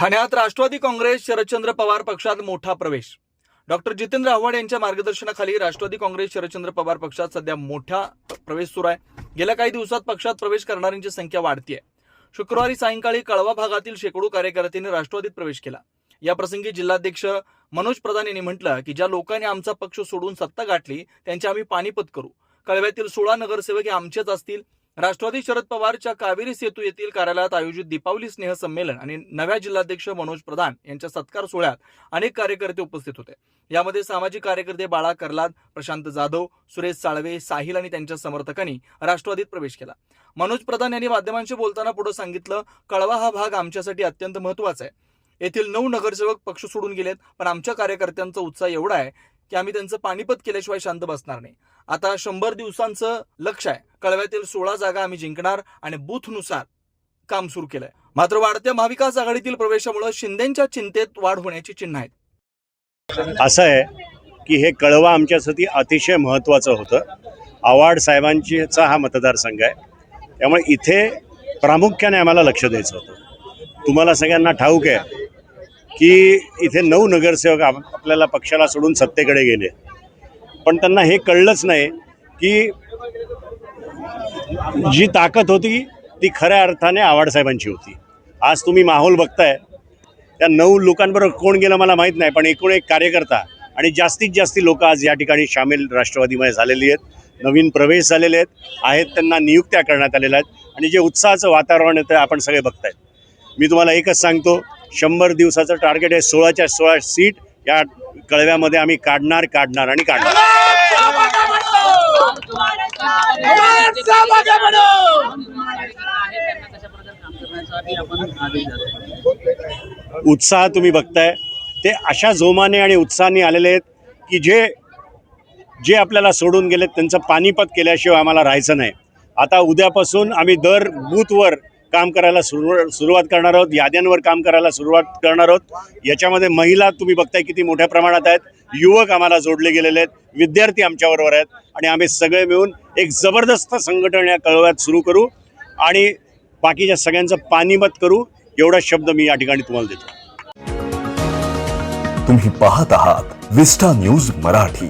ठाण्यात राष्ट्रवादी काँग्रेस शरदचंद्र पवार पक्षात मोठा प्रवेश. डॉक्टर जितेंद्र आव्हाड यांच्या मार्गदर्शनाखाली राष्ट्रवादी काँग्रेस शरदचंद्र पवार पक्षात सध्या मोठा प्रवेश सुरू आहे. गेल्या काही दिवसात पक्षात प्रवेश करणाऱ्यांची संख्या वाढतीये. शुक्रवारी सायंकाळी कळवा भागातील शेकडो कार्यकर्त्यांनी राष्ट्रवादीत प्रवेश केला. या प्रसंगी जिल्हाध्यक्ष मनोज प्रधान यांनी म्हटलं की ज्या लोकांनी आमचा पक्ष सोडून सत्ता गाठली त्यांची आम्ही पानिपत करू. कळव्यातील सोळा नगरसेवक हे आमचेच असतील राष्ट्रवादी शरद पवारच्या कावेरी सेतू येथील कार्यालयात आयोजित दीपावली स्नेह संमेलन आणि नव्या जिल्हाध्यक्ष मनोज प्रधान यांच्या सत्कार सोहळ्यात अनेक कार्यकर्ते उपस्थित होते. यामध्ये सामाजिक कार्यकर्ते बाळा कर्लाद प्रशांत जाधव सुरेश साळवे साहिल आणि त्यांच्या समर्थकांनी राष्ट्रवादीत प्रवेश केला. मनोज प्रधान यांनी माध्यमांशी बोलताना पुढे सांगितलं कळवा हा भाग आमच्यासाठी अत्यंत महत्त्वाचा आहे. येथील नऊ नगरसेवक पक्ष सोडून गेलेत पण आमच्या कार्यकर्त्यांचा उत्साह एवढा आहे की आम्ही त्यांचं पाणीपत केल्याशिवाय शांत बसणार नाही. आता शंभर दिवसांचं लक्ष आहे. कळव्यातील सोळा जागा आम्ही जिंकणार आणि बूथनुसार काम सुरू केलंय. मात्र वाढत्या महाविकास आघाडीतील प्रवेशामुळे शिंदेच्या चिंतेत वाढ होण्याची चिन्ह आहेत. असं आहे की हे कळवा आमच्यासाठी अतिशय महत्त्वाचं होतं. आव्हाड साहेबांचीचा हा मतदारसंघ आहे. त्यामुळे इथे प्रामुख्याने आम्हाला लक्ष द्यायचं होतं. तुम्हाला सगळ्यांना ठाऊक आहे की इथे नऊ नगरसेवक आपल्याला पक्षाला सोडून सत्तेकडे गेले. पण त्यांना हे कळलंच नाही की जी ताकद होती ती खऱ्या अर्थाने आवाडसाहेबांची होती. आज तुम्ही माहोल बघताय. त्या नऊ लोकांबरोबर कोण गेलं मला माहीत नाही पण एकूण एक कार्यकर्ता आणि जास्तीत जास्त लोक आज या ठिकाणी सामील राष्ट्रवादीमध्ये झालेली आहेत. नवीन प्रवेश झालेले आहेत. आहेत त्यांना नियुक्त्या करण्यात आलेल्या आहेत. आणि जे उत्साहाचं वातावरण आहे ते आपण सगळे बघतायत. मी तुम्हाला एकच सांगतो शंभर दिवसाचं टार्गेट आहे सोळाच्या सोळा सीट या कळव्यामध्ये आम्ही काढणार काढणार आणि काढणार. उत्साह तुम्ही बघताय. ते अशा जोमाने आणि उत्साहाने आलेले आहेत की जे जे आपल्याला सोडून गेलेत त्यांचं पानिपत केल्याशिवाय आम्हाला राहायचं नाही. आता उद्यापासून आम्ही दर बूथवर काम करायला सुरू सुरुवात करणार आहोत याद्यांवर काम करायला सुरुवात करणार आहोत. याच्यामध्ये महिला तुम्ही बघताय किती मोठ्या प्रमाणात आहेत. युवक आम्हाला जोडले गेलेले आहेत. विद्यार्थी आमच्याबरोबर आहेत. आणि आम्ही सगळे मिळून एक जबरदस्त संघटन या कळव्यात सुरू करू आणि बाकीच्या सगळ्यांचं पाणीमत करू. एवढा शब्द मी या ठिकाणी तुम्हाला देतो. तुम्ही पाहत आहात विस्टा न्यूज मराठी.